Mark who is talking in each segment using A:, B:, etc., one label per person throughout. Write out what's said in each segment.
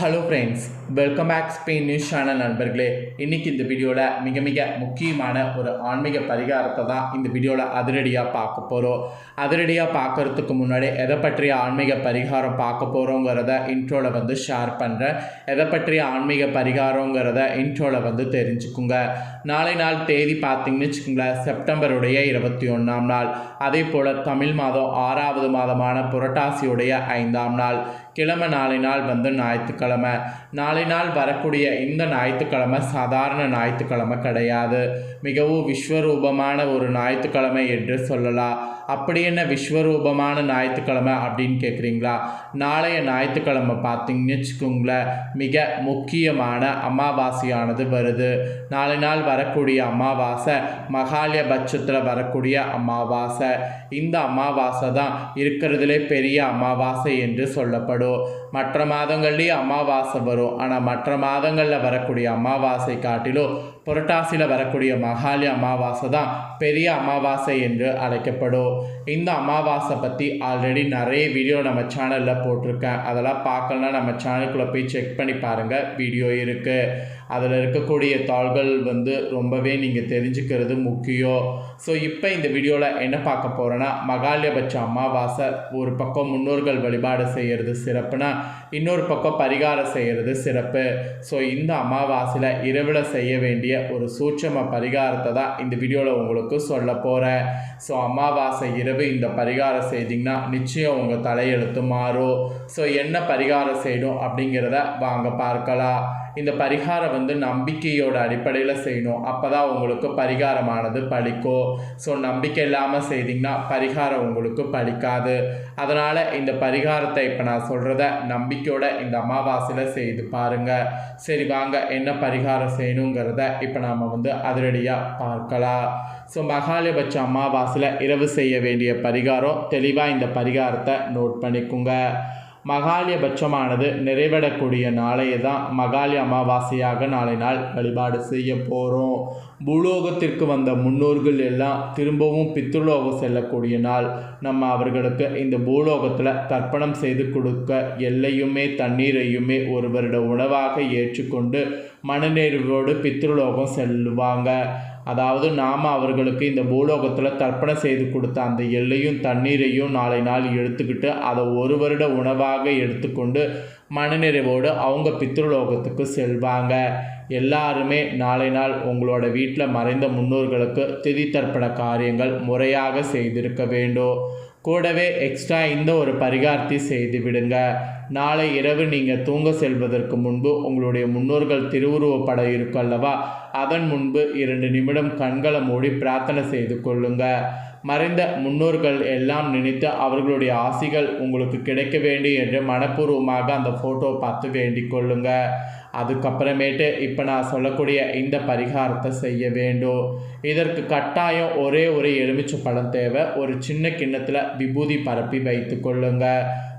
A: Hello friends welcome back Spain news channel நண்பர்களே. இன்றைக்கி இந்த வீடியோவில் மிக மிக முக்கியமான ஒரு ஆன்மீக பரிகாரத்தை தான் இந்த வீடியோவில் அதிரடியாக பார்க்க போகிறோம் அதிரடியாக பார்க்கறதுக்கு முன்னாடி எதை பற்றிய ஆன்மீக பரிகாரம் பார்க்க போகிறோங்கிறத இன்ட்ரோவில் வந்து ஷேர் பண்ணுறேன் எதை பற்றிய ஆன்மீக பரிகாரங்கிறத இன்ட்ரோவில் வந்து தெரிஞ்சுக்குங்க. நாளை நாள் தேதி பார்த்தீங்கன்னு வச்சுக்கோங்களேன் செப்டம்பருடைய இருபத்தி ஒன்றாம் நாள். அதே போல் தமிழ் மாதம் ஆறாவது மாதமான புரட்டாசியுடைய ஐந்தாம் நாள். கிழமை நாளை நாள் வந்து ஞாயிற்றுக்கிழமை. நாளை நாள் வரக்கூடிய இந்த ஞாயிற்றுக்கிழமை சாதாரண ஞாயிற்றுக்கிழமை கிடையாது. மிகவும் விஸ்வரூபமான ஒரு ஞாயிற்றுக்கிழமை என்று சொல்லலாம். அப்படி என்ன விஸ்வரூபமான ஞாயிற்றுக்கிழமை அப்படின்னு கேட்குறீங்களா நாளைய ஞாயிற்றுக்கிழமை பார்த்தீங்கன்னு வச்சுக்கோங்களேன் மிக முக்கியமான அமாவாசையானது வருது. நாளை நாள் வரக்கூடிய அமாவாசை மகாலய பட்சத்தில் வரக்கூடிய அமாவாசை. இந்த அமாவாசை தான் இருக்கிறதுலே பெரிய அமாவாசை என்று சொல்லப்படும். மற்ற மாதங்கள்லேயும் அமாவாசை வரும். ஆனால் மற்ற மாதங்களில் வரக்கூடிய அமாவாசை காட்டிலும் புரட்டாசியில் வரக்கூடிய மகாலி அமாவாசை தான் பெரிய அமாவாசை என்று அழைக்கப்படும். இந்த அமாவாசை பற்றி ஆல்ரெடி நிறைய வீடியோ நம்ம சேனலில் போட்டிருக்கேன். அதெல்லாம் பார்க்கலன்னா நம்ம சேனலுக்குள்ளே போய் செக் பண்ணி பாருங்கள் வீடியோ இருக்குது அதில் இருக்கக்கூடிய தாள்கள் வந்து ரொம்பவே நீங்கள் தெரிஞ்சுக்கிறது முக்கியம். ஸோ இப்போ இந்த வீடியோவில் என்ன பார்க்க போகிறோன்னா மகாலயபட்ச அமாவாசை ஒரு பக்கம் முன்னோர்கள் வழிபாடு செய்கிறது சிறப்புனா இன்னொரு பக்கம் பரிகாரம் செய்கிறது சிறப்பு. ஸோ இந்த அமாவாசையில் இரவில் செய்ய வேண்டிய ஒரு சூட்சம பரிகாரத்தை தான் இந்த வீடியோவில் உங்களுக்கு சொல்ல போகிறேன் ஸோ அமாவாசை இரவு இந்த பரிகாரம் செய்திங்கன்னா நிச்சயம் உங்கள் தலையெழுத்து மாறும். ஸோ என்ன பரிகாரம் செய்யணும் அப்படிங்கிறத வாங்க பார்க்கலாம். இந்த பரிகாரம் வந்து நம்பிக்கையோட அடிப்படையில் செய்யணும். அப்போ தான் உங்களுக்கு பரிகாரமானது பலிக்கும் ஸோ நம்பிக்கை இல்லாமல் செய்திங்கன்னா பரிகாரம் உங்களுக்கு பலிக்காது. அதனால் இந்த பரிகாரத்தை இப்போ நான் சொல்கிறத நம்பிக்கையோட இந்த அமாவாசையில் செய்து பாருங்கள் சரி வாங்க என்ன பரிகாரம் செய்யணுங்கிறத இப்போ நாம் வந்து அதிரடியாக பார்க்கலாம். ஸோ மகாலயபட்ச அமாவாசையில் இரவு செய்ய வேண்டிய பரிகாரம் தெளிவாக இந்த பரிகாரத்தை நோட் பண்ணிக்கோங்க. மகாலியபட்சமானது நிறைவடக்கூடிய நாளையை தான் மகாலய அமாவாசையாக நாளை நாள் வழிபாடு செய்ய போகிறோம் பூலோகத்திற்கு வந்த முன்னோர்கள் எல்லாம் திரும்பவும் பித்ருலோகம் செல்லக்கூடிய நாள். நம்ம அவர்களுக்கு இந்த பூலோகத்தில் தர்ப்பணம் செய்து கொடுக்க எல்லையுமே தண்ணீரையுமே ஒருவருட உணவாக ஏற்றுக்கொண்டு மனநேர்வோடு பித்ருலோகம் செல்லுவாங்க அதாவது நாம் அவர்களுக்கு இந்த பூலோகத்தில் தர்ப்பணம் செய்து கொடுத்த அந்த எல்லையும் தண்ணீரையும் நாளை நாள் எடுத்துக்கிட்டு அதை ஒரு வருட உணவாக எடுத்துக்கொண்டு மனநிறைவோடு அவங்க பித்ருலோகத்துக்கு செல்வாங்க. எல்லாருமே நாளை நாள் உங்களோட வீட்டில் மறைந்த முன்னோர்களுக்கு திதி தர்ப்பண காரியங்கள் முறையாக செய்திருக்க வேண்டும். கூடவே எக்ஸ்ட்ரா இந்த ஒரு பரிகாரத்தை செய்து விடுங்க. நாளை இரவு நீங்கள் தூங்க செல்வதற்கு முன்பு உங்களுடைய முன்னோர்கள் திருவுருவப்படம் இருக்கும் அல்லவா? அதன் முன்பு இரண்டு நிமிடம் கண்களை மூடி பிரார்த்தனை செய்து கொள்ளுங்க. மறைந்த முன்னோர்கள் எல்லாம் நினைத்து அவர்களுடைய ஆசிகள் உங்களுக்கு கிடைக்க வேண்டும் என்று மனப்பூர்வமாக அந்த ஃபோட்டோ பார்த்து வேண்டிக் கொள்ளுங்கள் அதுக்கப்புறமேட்டு இப்போ நான் சொல்லக்கூடிய இந்த பரிகாரத்தை செய்ய வேண்டும். இதற்கு கட்டாயம் ஒரே ஒரு எலுமிச்சை பழம் தேவை. ஒரு சின்ன கிண்ணத்தில் விபூதி பரப்பி வைத்து கொள்ளுங்க.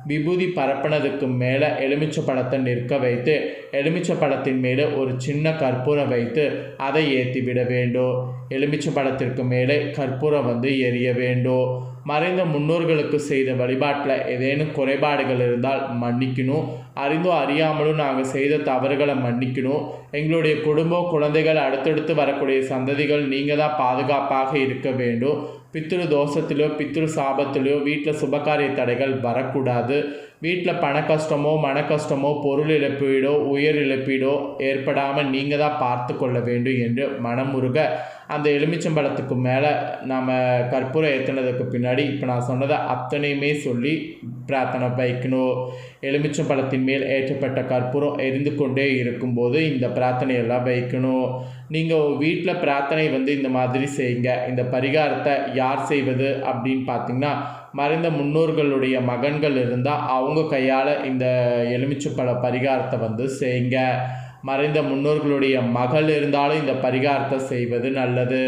A: விபூதி பரப்பினதுக்கு மேலே எலுமிச்சை பழத்தை நிற்க வைத்து எலுமிச்சை பழத்தின் மேலே ஒரு சின்ன கற்பூரம் வைத்து அதை ஏற்றி விட வேண்டும். எலுமிச்சை பழத்திற்கு மேலே கற்பூரம் வந்து எரிய வேண்டும் மறைந்த முன்னோர்களுக்கு செய்த வழிபாட்டில் ஏதேனும் குறைபாடுகள் இருந்தால் மன்னிக்கணும். அறிந்தோ அறியாமலும் நாங்கள் செய்த தவறுகளை மன்னிக்கணும். எங்களுடைய குடும்பம் குழந்தைகள் அடுத்தடுத்து வரக்கூடிய சந்ததிகள் நீங்கள் தான் பாதுகாப்பாக இருக்க வேண்டும். பித்திரு தோஷத்திலோ பித்திரு சாபத்திலோ வீட்டில் சுபகாரிய தடைகள் வரக்கூடாது. வீட்டில் பண கஷ்டமோ மன கஷ்டமோ பொருள் இழப்பீடோ உயர் இழப்பீடோ ஏற்படாமல் நீங்கள் தான் பார்த்து கொள்ள வேண்டும் என்று மனமுருக அந்த எலுமிச்சம்பழத்துக்கு மேலே நாம் கற்பூரம் ஏற்றினதுக்கு பின்னாடி இப்போ நான் சொன்னதை அத்தனையுமே சொல்லி பிரார்த்தனை வைக்கணும். எலுமிச்சம்பழத்தின் மேல் ஏற்றப்பட்ட கற்பூரம் எரிந்து கொண்டே இருக்கும்போது இந்த பிரார்த்தனையெல்லாம் வைக்கணும். நீங்கள் வீட்டில் பிரார்த்தனை வந்து இந்த மாதிரி செய்யுங்க. இந்த பரிகாரத்தை யார் செய்வது அப்படின்னு பார்த்தீங்கன்னா மறைந்த முன்னோர்களுடைய மகன்கள் இருந்தால் அவங்க கையால் இந்த எலுமிச்சப்பழ பரிகாரத்தை வந்து செய்யுங்க. மறைந்த முன்னோர்களுடைய மகள் இருந்தாலும் இந்த பரிகாரத்தை செய்வது நல்லது.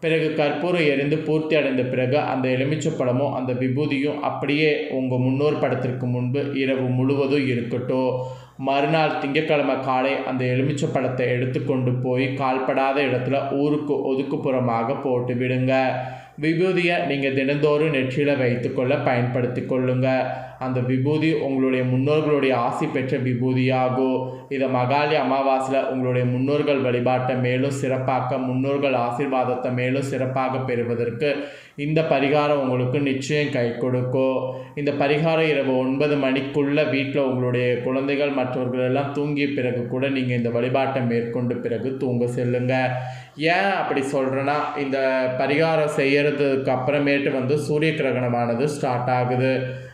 A: பிறகு கற்பூரம் எரிந்து பூர்த்தி அடைந்த பிறகு அந்த எலுமிச்சப்பழமும் அந்த விபூதியும் அப்படியே உங்கள் முன்னோர் படத்திற்கு முன்பு இரவு முழுவதும் இருக்கட்டும். மறுநாள் திங்கட்கிழமை காலை அந்த எலுமிச்சை பழத்தை எடுத்துக்கொண்டு போய் கால்படாத இடத்துல ஊருக்கு ஒதுக்குப்புறமாக போட்டு விடுங்க. விபூதியை நீங்கள் தினந்தோறும் நெற்றியில் வைத்துக்கொள்ள பயன்படுத்தி கொள்ளுங்கள் அந்த விபூதி உங்களுடைய முன்னோர்களுடைய ஆசி பெற்ற விபூதியாகும் இதை மகாலி அமாவாசையில் உங்களுடைய முன்னோர்கள் வழிபாட்டை மேலும் சிறப்பாக்க முன்னோர்கள் ஆசீர்வாதத்தை மேலும் சிறப்பாக பெறுவதற்கு இந்த பரிகாரம் உங்களுக்கு நிச்சயம் கை கொடுக்கும். இந்த பரிகாரம் இரவு ஒன்பது மணிக்குள்ள வீட்டில் உங்களுடைய குழந்தைகள் மற்றவர்கள் எல்லாம் தூங்கிய பிறகு கூட நீங்கள் இந்த வழிபாட்டை மேற்கொண்டு பிறகு தூங்க செல்லுங்க. ஏன் அப்படி சொல்கிறேன்னா இந்த பரிகாரம் செய்கிறதுக்கு அப்புறமேட்டு வந்து சூரிய கிரகணமானது ஸ்டார்ட் ஆகுது.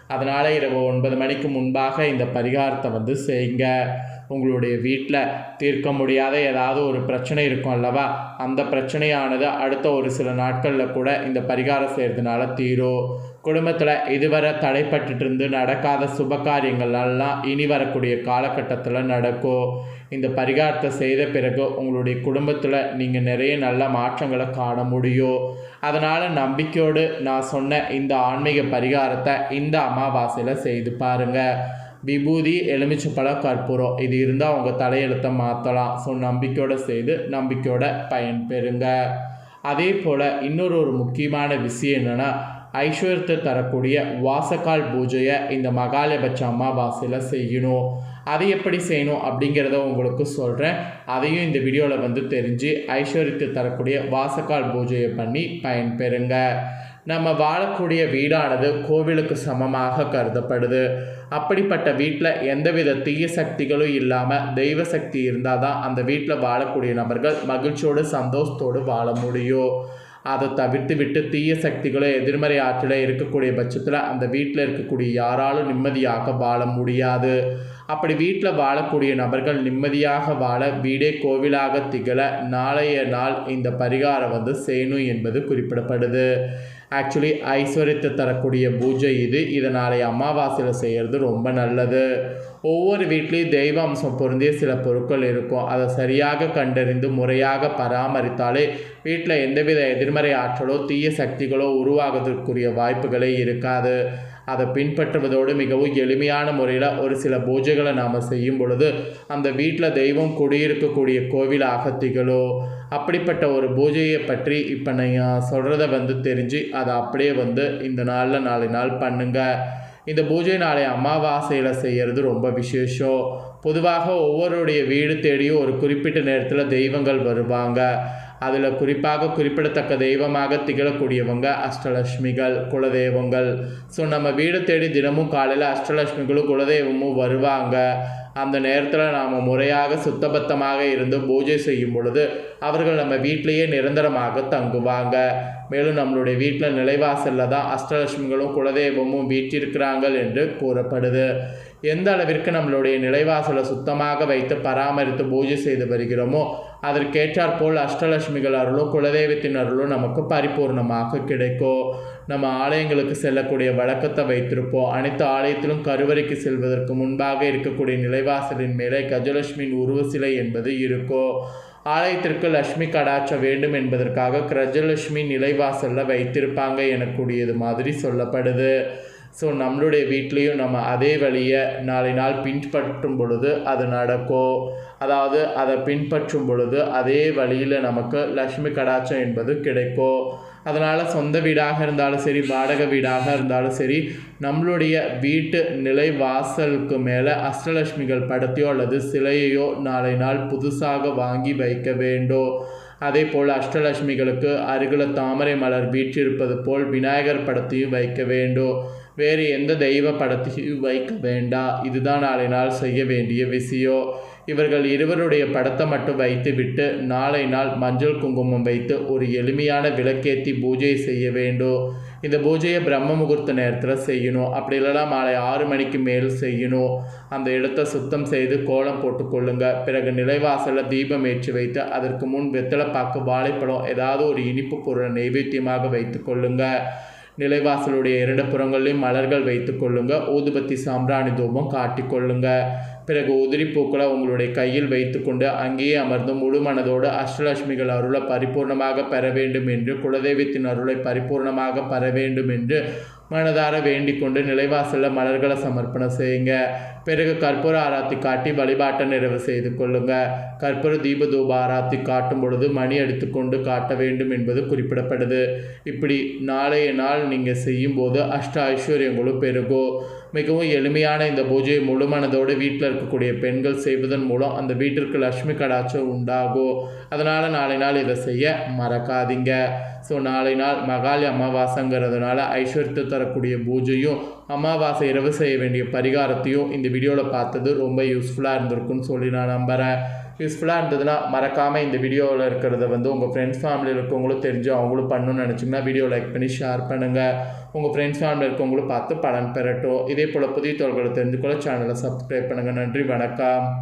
A: அதனால் இரவு ஒன்பது மணிக்கு முன்பாக இந்த பரிகாரத்தை வந்து செய்யுங்க. உங்களுடைய வீட்டில் தீர்க்க முடியாத ஏதாவது ஒரு பிரச்சனை இருக்கும் அல்லவா? அந்த பிரச்சனையானது அடுத்த ஒரு சில நாட்களில் கூட இந்த பரிகாரம் செய்கிறதுனால தீரும். குடும்பத்தில் இதுவரை தடைப்பட்டுட்டு இருந்து நடக்காத சுப காரியங்கள்லாம் இனி வரக்கூடிய காலகட்டத்தில் நடக்கும். இந்த பரிகாரத்தை செய்த பிறகு உங்களுடைய குடும்பத்தில் நீங்கள் நிறைய நல்ல மாற்றங்களை காண முடியும். அதனால் நம்பிக்கையோடு நான் சொன்ன இந்த ஆன்மீக பரிகாரத்தை இந்த அமாவாசையில் செய்து பாருங்கள் விபூதி எலுமிச்சப்பழம் கற்பூரம் இது இருந்தால் உங்கள் தலையெழுத்தை மாற்றலாம் ஸோ நம்பிக்கையோடு செய்து நம்பிக்கையோட பயன் பெறுங்க. அதே போல் இன்னொரு ஒரு முக்கியமான விஷயம் என்னென்னா ஐஸ்வர்யத்தை தரக்கூடிய வாசக்கால் பூஜையை இந்த மகாலபட்ச அமாவாசையில் செய்யணும். அதை எப்படி செய்யணும் அப்படிங்கிறத உங்களுக்கு சொல்கிறேன் அதையும் இந்த வீடியோவில் வந்து தெரிஞ்சு ஐஸ்வர்யத்தை தரக்கூடிய வாசக்கால் பூஜையை பண்ணி பயன்பெறுங்க. நம்ம வாழக்கூடிய வீடானது கோவிலுக்கு சமமாக கருதப்படுது. அப்படிப்பட்ட வீட்டில் எந்தவித தீய சக்திகளும் இல்லாமல் தெய்வ சக்தி இருந்தால் தான் அந்த வீட்டில் வாழக்கூடிய நபர்கள் மகிழ்ச்சியோடு சந்தோஷத்தோடு வாழ முடியும். அதை தவிர்த்து விட்டு தீய சக்திகளோ எதிர்மறை ஆற்றலோ இருக்கக்கூடிய பட்சத்தில் அந்த வீட்டில் இருக்கக்கூடிய யாராலும் நிம்மதியாக வாழ முடியாது. அப்படி வீட்டில் வாழக்கூடிய நபர்கள் நிம்மதியாக வாழ வீடே கோவிலாக திகழ நாளைய நாள் இந்த பரிகாரம் வந்து செய்யணும் என்பது குறிப்பிடப்படுது. ஆக்சுவலி ஐஸ்வர்யத்தை தரக்கூடிய பூஜை இது. இதனாலே அமாவாசையில் செய்கிறது ரொம்ப நல்லது. ஒவ்வொரு வீட்லேயும் தெய்வ அம்சம் பொருந்திய சில பொருட்கள் இருக்கும். அதை சரியாக கண்டறிந்து முறையாக பராமரித்தாலே வீட்டில் எந்தவித எதிர்மறை ஆற்றலோ தீய சக்திகளோ உருவாகுவதற்குரிய வாய்ப்புகளே இருக்காது. அதை பின்பற்றுவதோடு மிகவும் எளிமையான முறையில் ஒரு சில பூஜைகளை நாம் செய்யும் பொழுது அந்த வீட்டில் தெய்வம் குடியிருக்கக்கூடிய கோவிலாக அகத்திகளோ அப்படிப்பட்ட ஒரு பூஜையை பற்றி இப்போ நீங்கள் சொல்கிறத வந்து தெரிஞ்சு அதை அப்படியே வந்து இந்த நாளில் நாலு நாள் பண்ணுங்கள் இந்த பூஜை நாளை அமாவாசையில் செய்கிறது ரொம்ப விசேஷம். பொதுவாக ஒவ்வொருடைய வீடு தேடியும் ஒரு குறிப்பிட்ட நேரத்தில் தெய்வங்கள் வருவாங்க. அதில் குறிப்பாக குறிப்பிடத்தக்க தெய்வமாக திகழக்கூடியவங்க அஷ்டலட்சுமிகள் குலதெய்வங்கள். ஸோ நம்ம வீடு தேடி தினமும் காலையில் அஷ்டலட்சுமிகளும் குலதெய்வமும் வருவாங்க. அந்த நேரத்தில் நாம் முறையாக சுத்தபத்தமாக இருந்து பூஜை செய்யும் பொழுது அவர்கள் நம்ம வீட்டிலேயே நிரந்தரமாக தங்குவாங்க. மேலும் நம்மளுடைய வீட்டில் நிலைவாசலில் தான் அஷ்டலட்சுமிகளும் குலதெய்வமும் வீட்டிருக்கிறாங்கள் என்று கூறப்படுது. எந்த அளவிற்கு நம்மளுடைய நிலைவாசலை சுத்தமாக வைத்து பராமரித்து பூஜை செய்து வருகிறோமோ அதற்கேற்றாற்போல் அஷ்டலட்சுமிகள் அருளும் குலதெய்வத்தின் அருளும் நமக்கு பரிபூர்ணமாக கிடைக்கும். நம்ம ஆலயங்களுக்கு செல்லக்கூடிய வழக்கத்தை வைத்திருப்போம். அனைத்து ஆலயத்திலும் கருவறைக்கு செல்வதற்கு முன்பாக இருக்கக்கூடிய நிலைவாசலின் மேலே கஜலட்சுமியின் உருவ சிலை என்பது இருக்கும். ஆலயத்திற்கு லட்சுமி கடாட்சம் வேண்டும் என்பதற்காக கஜலட்சுமி நிலைவாசலில் வைத்திருப்பாங்க எனக்கூடியது மாதிரி சொல்லப்படுது. ஸோ நம்மளுடைய வீட்லேயும் நம்ம அதே வழியை நாளை நாள் பின்பற்றும் பொழுது அது நடக்கும் அதாவது அதை பின்பற்றும் பொழுது அதே வழியில் நமக்கு லக்ஷ்மி கடாச்சம் என்பது கிடைக்கும் அதனால் சொந்த வீடாக இருந்தாலும் சரி வாடகை வீடாக இருந்தாலும் சரி நம்மளுடைய வீட்டு நிலை வாசலுக்கு மேலே அஷ்டலட்சுமிகள் படத்தையோ அல்லது சிலையையோ நாளை நாள் புதுசாக வாங்கி வைக்க வேண்டும் அதே போல் அஷ்டலட்சுமிகளுக்கு அருகில் தாமரை மலர் வீற்றிருப்பது போல் விநாயகர் படத்தையும் வைக்க வேண்டும் வேறு எந்த தெய்வ படத்தையும் வைக்க வேண்டாம் இதுதான் நாளை நாள் செய்ய வேண்டிய விஷயம் இவர்கள் இருவருடைய படத்தை மட்டும் வைத்துவிட்டு நாளை நாள் மஞ்சள் குங்குமம் வைத்து ஒரு எளிமையான விளக்கேற்றி பூஜை செய்ய வேண்டும் இந்த பூஜையை பிரம்ம முகூர்த்த நேரத்தில் செய்யணும். அப்படி இல்லைனா மாலை ஆறு மணிக்கு மேல் செய்யணும். அந்த இடத்த சுத்தம் செய்து கோலம் போட்டுக்கொள்ளுங்க பிறகு நிலைவாசலில் தீபம் ஏற்றி வைத்து அதற்கு முன் வெத்தலைப்பாக்கு வாழைப்பழம் ஏதாவது ஒரு இனிப்பு பொருளை நைவேத்தியமாக வைத்து கொள்ளுங்கள் நிலைவாசலுடைய இரண்டு புறங்களிலும் மலர்கள் வைத்து கொள்ளுங்க. ஊதுபத்தி சாம்பிராணி தூபம் காட்டிக்கொள்ளுங்க பிறகு உதிரி பூக்களை உங்களுடைய கையில் வைத்துக்கொண்டு அங்கேயே அமர்ந்து முழு மனதோடு அஷ்டலட்சுமிகள் அருளை பரிபூர்ணமாக பெற வேண்டும் என்று குலதெய்வத்தின் அருளை பரிபூர்ணமாக பெற வேண்டும் என்று மனதார வேண்டிக் கொண்டு நிலைவாசலில் மலர்களை சமர்ப்பணம் செய்யுங்க. பிறகு கற்பூர ஆராத்தி காட்டி வழிபாட்டை நிறைவு செய்து கொள்ளுங்க. கற்பூர தீப தூப ஆராத்தி காட்டும் பொழுது மணி எடுத்துக்கொண்டு காட்ட வேண்டும் என்பது குறிப்பிடப்படுது. இப்படி நாளைய நாள் நீங்கள் செய்யும்போது அஷ்ட ஐஸ்வர்யங்களும் பெருகும். மிகவும் எளிமையான இந்த பூஜையை முழு மனதோடு வீட்டில் இருக்கக்கூடிய பெண்கள் செய்வதன் மூலம் அந்த வீட்டிற்கு லக்ஷ்மி கடாட்சம் உண்டாகும். அதனால் நாளை நாள் இதை செய்ய மறக்காதீங்க. ஸோ நாளை நாள் மகாலி அமாவாசைங்கிறதுனால ஐஸ்வர்யத்தை தரக்கூடிய பூஜையும் அமாவாசை இரவு செய்ய வேண்டிய பரிகாரத்தையும் இந்த வீடியோவில் பார்த்தது ரொம்ப யூஸ்ஃபுல்லாக இருந்திருக்குன்னு சொல்லி நான் நம்புகிறேன் யூஸ்ஃபுல்லாக இருந்ததுன்னா மறக்காமல் இந்த வீடியோவில் இருக்கிறத வந்து உங்கள் ஃப்ரெண்ட்ஸ் ஃபேமிலியில் இருக்கவங்களும் தெரிஞ்சு அவங்களும் பண்ணணும்னு நினச்சிங்கன்னா வீடியோ லைக் பண்ணி ஷேர் பண்ணுங்கள் உங்கள் ஃப்ரெண்ட்ஸ் ஃபேமிலியில் இருக்கவங்களும் பார்த்து பலன் பெறட்டும். இதே போல் புதிய தோள்களை தெரிஞ்சுக்கொள்ள சேனலை சப்ஸ்கிரைப் பண்ணுங்கள் நன்றி வணக்கம்.